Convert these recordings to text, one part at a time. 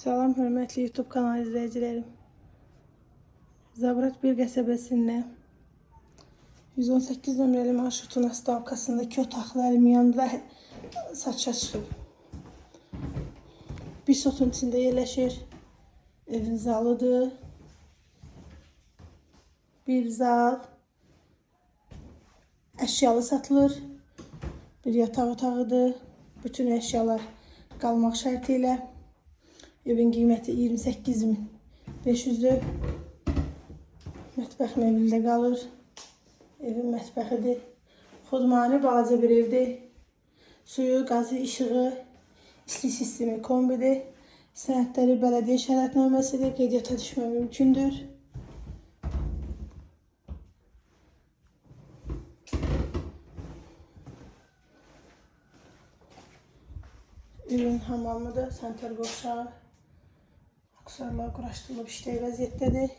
Salam hörmətli YouTube kanalı izləyicilərim. Zabrat bir qəsəbəsində 118 nömrəli marşrutun astavkasındakı otaqlı əlmiyan və saça çıxıb. Bir sotun içində yerləşir. Evin zalıdır. Bir zal. Əşyalı satılır. Bir yataq otağıdır. Bütün əşyalar qalmaq şərti ilə. Evin qiyməti 28500-dür. Mətbəx mebeldə qalır. Evin mətbəxidir. Xudmani balaca bir evdir. Suyu, qazı, işığı, isti sistemi kombidir. Sənədləri bələdiyyə şərətnaməsidir. Qeydiyyata düşmə mümkündür. Ürün hamamıdır. Santral boşağı. Aksarlar quraşdırılıb işləyə vəziyyətdədir.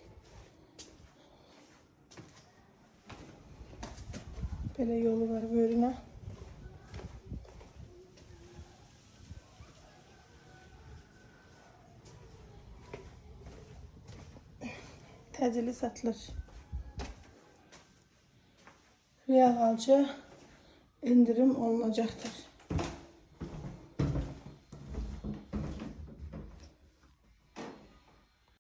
Belə yolu var böyrünə. Təcili satılır. Real alçı indirim olunacaqdır.